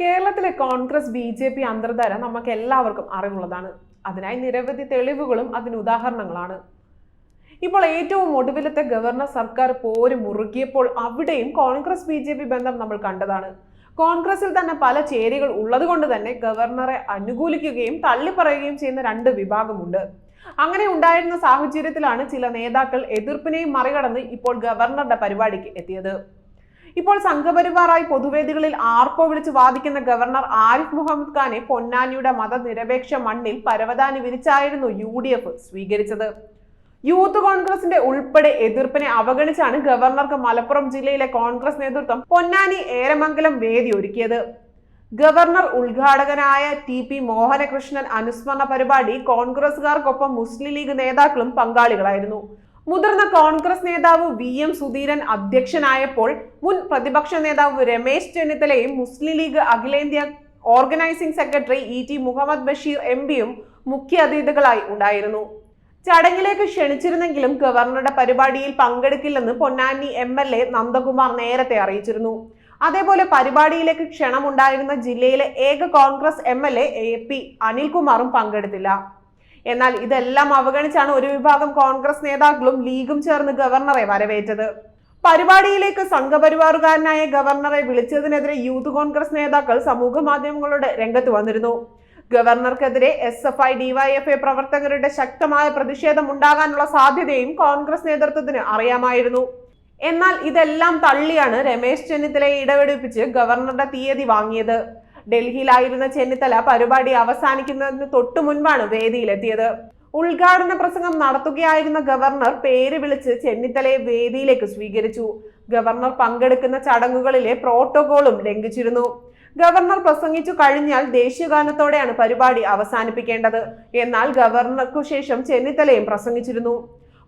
കേരളത്തിലെ Congress B J P അന്തർധാര നമുക്ക് എല്ലാവർക്കും അറിവുള്ളതാണ്. അതിനായി നിരവധി തെളിവുകളും അതിന് ഉദാഹരണങ്ങളാണ്. ഇപ്പോൾ ഏറ്റവും ഒടുവിലത്തെ ഗവർണർ സർക്കാർ പോര് മുറുകിയപ്പോൾ അവിടെയും കോൺഗ്രസ് ബി ജെ പി ബന്ധം നമ്മൾ കണ്ടതാണ്. കോൺഗ്രസിൽ തന്നെ പല ചേരികൾ ഉള്ളതുകൊണ്ട് തന്നെ ഗവർണറെ അനുകൂലിക്കുകയും തള്ളിപ്പറയുകയും ചെയ്യുന്ന രണ്ട് വിഭാഗമുണ്ട്. അങ്ങനെ ഉണ്ടായിരുന്ന സാഹചര്യത്തിലാണ് ചില നേതാക്കൾ എതിർപ്പിനെയും മറികടന്ന് ഇപ്പോൾ ഗവർണറുടെ പരിപാടിക്ക് എത്തിയത്. ഇപ്പോൾ സംഘപരിവാറായി പൊതുവേദികളിൽ ആർപ്പോ വിളിച്ച് വാദിക്കുന്ന ഗവർണർ ആരിഫ് മുഹമ്മദ് ഖാനെ പൊന്നാനിയുടെ മതനിരപേക്ഷ മണ്ണിൽ പരവതാനി വിരിച്ചായിരുന്നു യു ഡി എഫ് സ്വീകരിച്ചത്. യൂത്ത് കോൺഗ്രസിന്റെ ഉൾപ്പെടെ എതിർപ്പിനെ അവഗണിച്ചാണ് ഗവർണർക്ക് മലപ്പുറം ജില്ലയിലെ കോൺഗ്രസ് നേതൃത്വം പൊന്നാനി ഏരമംഗലം വേദി ഒരുക്കിയത്. ഗവർണർ ഉദ്ഘാടകനായ ടി പി മോഹനകൃഷ്ണൻ അനുസ്മരണ പരിപാടി കോൺഗ്രസുകാർക്കൊപ്പം മുസ്ലിം ലീഗ് നേതാക്കളും പങ്കാളികളായിരുന്നു. മുതിർന്ന കോൺഗ്രസ് നേതാവ് വി എം സുധീരൻ അധ്യക്ഷനായപ്പോൾ മുൻ പ്രതിപക്ഷ നേതാവ് രമേശ് ചെന്നിത്തലയും മുസ്ലിം ലീഗ് അഖിലേന്ത്യാ organising secretary E T Muhammad Basheer M പിയും മുഖ്യ അതിഥികളായി ഉണ്ടായിരുന്നു. ചടങ്ങിലേക്ക് ക്ഷണിച്ചിരുന്നെങ്കിലും ഗവർണറുടെ പരിപാടിയിൽ പങ്കെടുക്കില്ലെന്ന് Ponnani M L A Nandakumar നേരത്തെ അറിയിച്ചിരുന്നു. അതേപോലെ പരിപാടിയിലേക്ക് ക്ഷണമുണ്ടായിരുന്ന ജില്ലയിലെ ഏക Congress M L A A P അനിൽകുമാറും പങ്കെടുത്തില്ല. എന്നാൽ ഇതെല്ലാം അവഗണിച്ചാണ് ഒരു വിഭാഗം കോൺഗ്രസ് നേതാക്കളും ലീഗും ചേർന്ന് ഗവർണറെ വരവേറ്റത്. പരിപാടിയിലേക്ക് സംഘപരിവാറുകാരനായ ഗവർണറെ വിളിച്ചതിനെതിരെ യൂത്ത് കോൺഗ്രസ് നേതാക്കൾ സമൂഹ മാധ്യമങ്ങളുടെ രംഗത്ത് വന്നിരുന്നു. ഗവർണർക്കെതിരെ എസ് എഫ് ഐ ഡിവൈഎഫ്ഐ പ്രവർത്തകരുടെ ശക്തമായ പ്രതിഷേധം ഉണ്ടാകാനുള്ള സാധ്യതയും കോൺഗ്രസ് നേതൃത്വത്തിന് അറിയാമായിരുന്നു. എന്നാൽ ഇതെല്ലാം തള്ളിയാണ് രമേശ് ചെന്നിത്തലയെ ഇടപെടിപ്പിച്ച് ഗവർണറുടെ തീയതി വാങ്ങിയത്. ഡൽഹിയിലായിരുന്ന ചെന്നിത്തല പരിപാടി അവസാനിക്കുന്നതിന് തൊട്ടു മുൻപാണ് വേദിയിലെത്തിയത്. ഉദ്ഘാടന പ്രസംഗം നടത്തുകയായിരുന്ന ഗവർണർ പേര് വിളിച്ച് ചെന്നിത്തലയെ വേദിയിലേക്ക് സ്വീകരിച്ചു. ഗവർണർ പങ്കെടുക്കുന്ന ചടങ്ങുകളിലെ പ്രോട്ടോകോളും ലംഘിച്ചിരുന്നു. ഗവർണർ പ്രസംഗിച്ചു കഴിഞ്ഞാൽ ദേശീയഗാനത്തോടെയാണ് പരിപാടി അവസാനിപ്പിക്കേണ്ടത്. എന്നാൽ ഗവർണർക്കു ശേഷം ചെന്നിത്തലയും പ്രസംഗിച്ചിരുന്നു.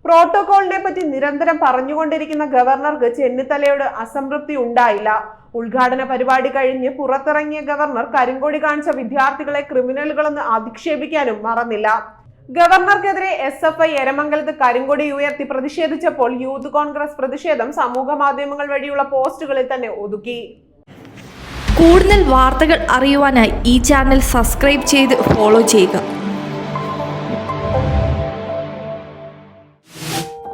പ്രോട്ടോകോളിനെ പറ്റി നിരന്തരം പറഞ്ഞുകൊണ്ടിരിക്കുന്ന ഗവർണർക്ക് ചെന്നിത്തലയോട് അസംതൃപ്തി ഉണ്ടായില്ല. ഉദ്ഘാടന പരിപാടി കഴിഞ്ഞ് പുറത്തിറങ്ങിയ ഗവർണർ കരിങ്കോടി കാണിച്ച വിദ്യാർത്ഥികളെ ക്രിമിനലുകളെന്ന് അധിക്ഷേപിക്കാനും മറന്നില്ല. ഗവർണർക്കെതിരെ എസ് എഫ് ഐ എരമംഗലത്ത് കരിങ്കൊടി ഉയർത്തി പ്രതിഷേധിച്ചപ്പോൾ യൂത്ത് കോൺഗ്രസ് പ്രതിഷേധം സമൂഹ മാധ്യമങ്ങൾ വഴിയുള്ള പോസ്റ്റുകളിൽ തന്നെ ഒതുക്കി. കൂടുതൽ വാർത്തകൾ അറിയുവാനായി ഈ ചാനൽ സബ്സ്ക്രൈബ് ചെയ്ത് ഫോളോ ചെയ്യുക.